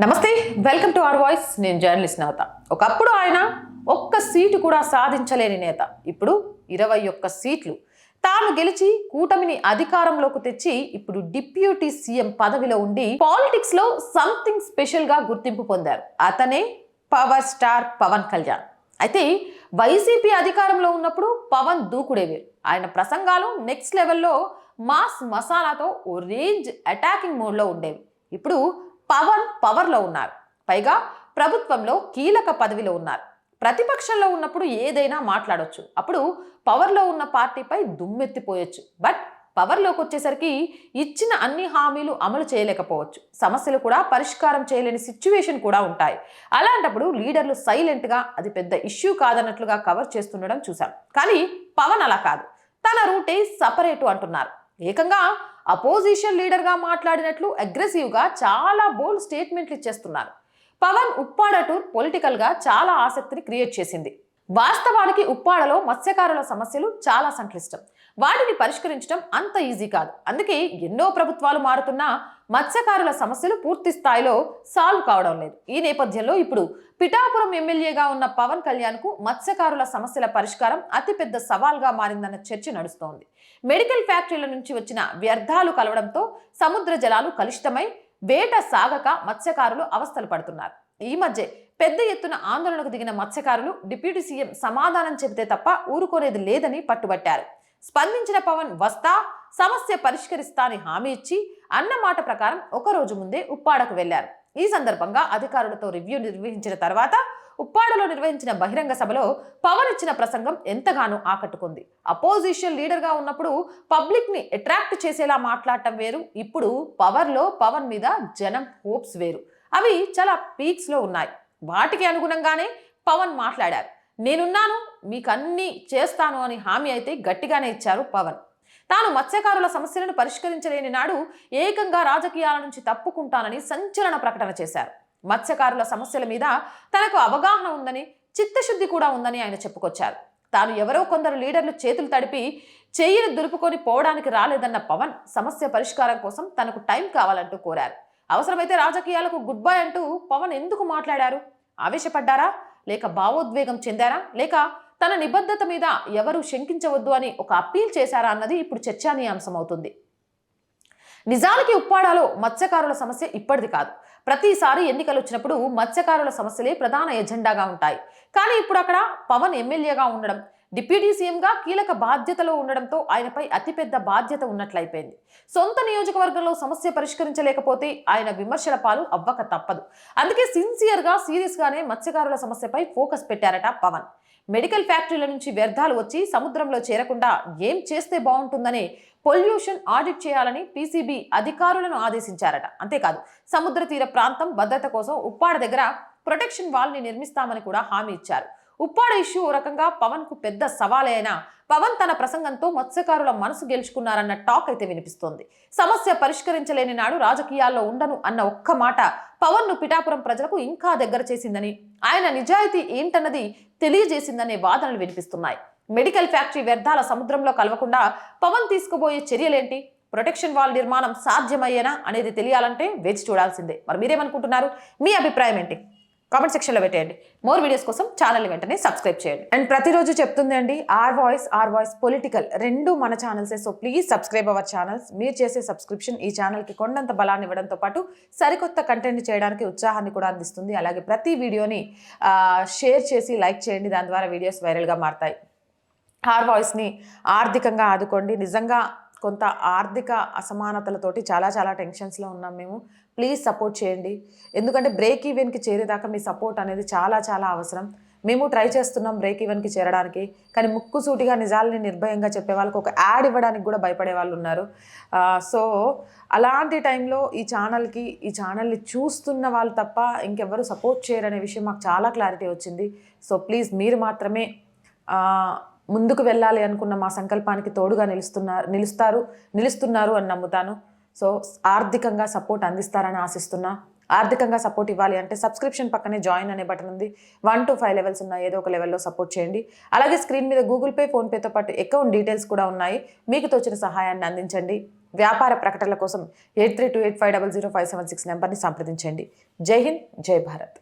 నమస్తే welcome to our voice. నేను journalist నవత ఒకప్పుడు ఆయన ఒక్క సీటు కూడా సాధించలేని నేత. ఇప్పుడు ఇరవై ఒక్క సీట్లు. తాను గెలిచి కూటమిని అధికారంలోకి తెచ్చి ఇప్పుడు డిప్యూటీ సీఎం పదవిలో ఉండి పాలిటిక్స్లో సంథింగ్ స్పెషల్గా గుర్తింపు పొందారు. అతనే పవర్ స్టార్ పవన్ కళ్యాణ్. అయితే వైసీపీ అధికారంలో ఉన్నప్పుడు పవన్ దూకుడేవేరు ఆయన ప్రసంగాలు నెక్స్ట్ లెవెల్లో మాస్ మసాలాతో ఓ రేంజ్ అటాకింగ్ మోడ్లో ఉండేవి. ఇప్పుడు పవన్ పవర్లో ఉన్నారు. పైగా ప్రభుత్వంలో కీలక పదవిలో ఉన్నారు. ప్రతిపక్షంలో ఉన్నప్పుడు ఏదైనా మాట్లాడొచ్చు. అప్పుడు పవర్లో ఉన్న పార్టీపై దుమ్మెత్తిపోయొచ్చు. బట్ పవర్లోకి వచ్చేసరికి ఇచ్చిన అన్ని హామీలు అమలు చేయలేకపోవచ్చు. సమస్యలు కూడా పరిష్కారం చేయలేని సిచ్యువేషన్ కూడా ఉంటాయి. అలాంటప్పుడు లీడర్లు సైలెంట్గా అది పెద్ద ఇష్యూ కాదన్నట్లుగా కవర్ చేస్తుండడం చూశాం కానీ పవన్ అలా కాదు. తన రూటే సపరేటు అంటున్నారు. ఏకంగా అపోజిషన్ లీడర్గా మాట్లాడినట్లు అగ్రెసివ్గా చాలా బోల్డ్ స్టేట్మెంట్లు ఇచ్చేస్తున్నారు. పవన్ ఉప్పాడ టూర్ పొలిటికల్గా చాలా ఆసక్తిని క్రియేట్ చేసింది. వాస్తవానికి ఉప్పాడలో మత్స్యకారుల సమస్యలు చాలా సంక్లిష్టం. వాటిని పరిష్కరించడం అంత ఈజీ కాదు. అందుకే ఎన్నో ప్రభుత్వాలు మారుతున్నా మత్స్యకారుల సమస్యలు పూర్తి స్థాయిలో సాల్వ్ కావడం లేదు. ఈ నేపథ్యంలో ఇప్పుడు పిఠాపురం ఎమ్మెల్యేగా ఉన్న పవన్ కళ్యాణ్కు మత్స్యకారుల సమస్యల పరిష్కారం అతిపెద్ద సవాల్గా మారిందన్న చర్చ నడుస్తోంది. మెడికల్ ఫ్యాక్టరీల నుంచి వచ్చిన వ్యర్థాలు కలవడంతో సముద్ర జలాలు కలుషితమై వేట సాగక మత్స్యకారులు అవస్థలు పడుతున్నారు. ఈ మధ్య పెద్ద ఎత్తున ఆందోళనకు దిగిన మత్స్యకారులు డిప్యూటీ సీఎం సమాధానం చెబితే తప్ప ఊరుకోనేది లేదని పట్టుబట్టారు. స్పందించిన పవన్ వస్తా సమస్య పరిష్కరిస్తా అని హామీ ఇచ్చి అన్న మాట ప్రకారం ఒక రోజు ముందే ఉప్పాడకు వెళ్ళారు ఈ సందర్భంగా అధికారులతో రివ్యూ నిర్వహించిన తర్వాత ఉప్పాడలో నిర్వహించిన బహిరంగ సభలో పవన్ ఇచ్చిన ప్రసంగం ఎంతగానో ఆకట్టుకుంది. అపోజిషన్ లీడర్గా ఉన్నప్పుడు పబ్లిక్ని అట్రాక్ట్ చేసేలా మాట్లాడటం వేరు ఇప్పుడు పవర్లో పవన్ మీద జనం హోప్స్ వేరు. అవి చాలా పీక్స్లో ఉన్నాయి. వాటికి అనుగుణంగానే పవన్ మాట్లాడారు. నేనున్నాను మీకు అన్ని చేస్తాను అని హామీ అయితే గట్టిగానే ఇచ్చారు పవన్. తాను మత్స్యకారుల సమస్యలను పరిష్కరించలేని నాడు ఏకంగా రాజకీయాల నుంచి తప్పుకుంటానని సంచలన ప్రకటన చేశారు. మత్స్యకారుల సమస్యల మీద తనకు అవగాహన ఉందని చిత్తశుద్ధి కూడా ఉందని ఆయన చెప్పుకొచ్చారు. తాను ఎవరో కొందరు లీడర్లు చేతులు తడిపి చేయిని దులుపుకొని పోవడానికి రాలేదన్న పవన్ సమస్య పరిష్కారం కోసం తనకు టైం కావాలంటూ కోరారు. అవసరమైతే రాజకీయాలకు గుడ్ బై అంటూ పవన్ ఎందుకు మాట్లాడారు? ఆవేశపడ్డారా? లేక భావోద్వేగం చెందారా? లేక తన నిబద్ధత మీద ఎవరు శంకించవద్దు అని ఒక అప్పీల్ చేశారా అన్నది ఇప్పుడు చర్చానీయాంశం అవుతుంది నిజానికి ఉప్పాడాలో మత్స్యకారుల సమస్య ఇప్పటిది కాదు. ప్రతిసారి ఎన్నికలు వచ్చినప్పుడు మత్స్యకారుల సమస్యలే ప్రధాన ఎజెండాగా ఉంటాయి. కానీ ఇప్పుడు అక్కడ పవన్ ఎమ్మెల్యేగా ఉండడం డిప్యూటీ సీఎంగా కీలక బాధ్యతలో ఉండడంతో ఆయనపై అతిపెద్ద బాధ్యత ఉన్నట్లయిపోయింది. సొంత నియోజకవర్గంలో సమస్య పరిష్కరించలేకపోతే ఆయన విమర్శల పాలు అవ్వక తప్పదు. అందుకే సిన్సియర్గా సీరియస్గానే మత్స్యకారుల సమస్యపై ఫోకస్ పెట్టారట పవన్. మెడికల్ ఫ్యాక్టరీల నుంచి వ్యర్థాలు వచ్చి సముద్రంలో చేరకుండా ఏం చేస్తే బాగుంటుందనే పొల్యూషన్ ఆడిట్ చేయాలని పీసీబీ అధికారులను ఆదేశించారట. అంతేకాదు సముద్ర తీర ప్రాంతం భద్రత కోసం ఉప్పాడ దగ్గర ప్రొటెక్షన్ వాల్ని నిర్మిస్తామని కూడా హామీ ఇచ్చారు. ఉప్పాడ ఇష్యూ ఓ రకంగా పవన్కు పెద్ద సవాలే అయినా పవన్ తన ప్రసంగంతో మత్స్యకారుల మనసు గెలుచుకున్నారన్న టాక్ అయితే వినిపిస్తోంది. సమస్య పరిష్కరించలేని నాడు రాజకీయాల్లో ఉండను అన్న ఒక్క మాట పవన్ను పిఠాపురం ప్రజలకు ఇంకా దగ్గర చేసిందని ఆయన నిజాయితీ ఏంటన్నది తెలియజేసిందనే వాదనలు వినిపిస్తున్నాయి. మెడికల్ ఫ్యాక్టరీ వ్యర్థాల సముద్రంలో కలవకుండా పవన్ తీసుకుపోయే చర్యలేంటి? ప్రొటెక్షన్ వాల్ నిర్మాణం సాధ్యమయ్యేనా అనేది తెలియాలంటే వేచి చూడాల్సిందే. మరి మీరేమనుకుంటున్నారు? మీ అభిప్రాయం ఏంటి? కామెంట్ సెక్షన్లో పెట్టేయండి. మోర్ వీడియోస్ కోసం ఛానల్ వెంటనే సబ్స్క్రైబ్ చేయండి. అండ్ ప్రతిరోజు చెప్తుంది అండి our voice our voice political రెండు మన ఛానల్సే. So please subscribe our channels. మీరు చేసే సబ్స్క్రిప్షన్ ఈ ఛానల్కి కొండంత బలాన్ని ఇవ్వడంతో పాటు సరికొత్త కంటెంట్ చేయడానికి ఉత్సాహాన్ని కూడా అందిస్తుంది. అలాగే ప్రతి వీడియోని షేర్ చేసి లైక్ చేయండి. దాని ద్వారా వీడియోస్ వైరల్గా మారుతాయి. ఆర్ వాయిస్ని ఆర్థికంగా ఆదుకోండి. నిజంగా కొంత ఆర్థిక అసమానతలతోటి చాలా చాలా టెన్షన్స్లో ఉన్నాం మేము. ప్లీజ్ సపోర్ట్ చేయండి. ఎందుకంటే బ్రేక్ ఈవెన్కి చేరేదాకా మీ సపోర్ట్ అనేది చాలా చాలా అవసరం. మేము ట్రై చేస్తున్నాం బ్రేక్ ఈవెన్కి చేరడానికి కానీ ముక్కుసూటిగా నిజాలని నిర్భయంగా చెప్పే వాళ్ళకి ఒక యాడ్ ఇవ్వడానికి కూడా భయపడే వాళ్ళు ఉన్నారు. సో అలాంటి టైంలో ఈ ఛానల్కి ఈ ఛానల్ని చూస్తున్న వాళ్ళు తప్ప ఇంకెవ్వరు సపోర్ట్ చేయరనే విషయం మాకు చాలా క్లారిటీ వచ్చింది. సో ప్లీజ్ మీరు మాత్రమే ముందుకు వెళ్ళాలి అనుకున్న మా సంకల్పానికి తోడుగా నిలుస్తున్నారు నిలుస్తారు నిలుస్తున్నారు అని నమ్ముతాను. సో ఆర్థికంగా సపోర్ట్ అందిస్తారని ఆశిస్తున్నా. ఆర్థికంగా సపోర్ట్ ఇవ్వాలి అంటే సబ్స్క్రిప్షన్ పక్కనే జాయిన్ అనే బటన్ ఉంది. వన్ టు ఫైవ్ లెవెల్స్ ఉన్నాయి. ఏదో ఒక లెవెల్లో సపోర్ట్ చేయండి. అలాగే స్క్రీన్ మీద గూగుల్ పే ఫోన్పేతో పాటు అకౌంట్ డీటెయిల్స్ కూడా ఉన్నాయి. మీకు తోచిన సహాయాన్ని అందించండి. వ్యాపార ప్రకటనల కోసం eight three two eight five double zero five seven six నెంబర్ని సంప్రదించండి. జై హింద్ జై భారత్.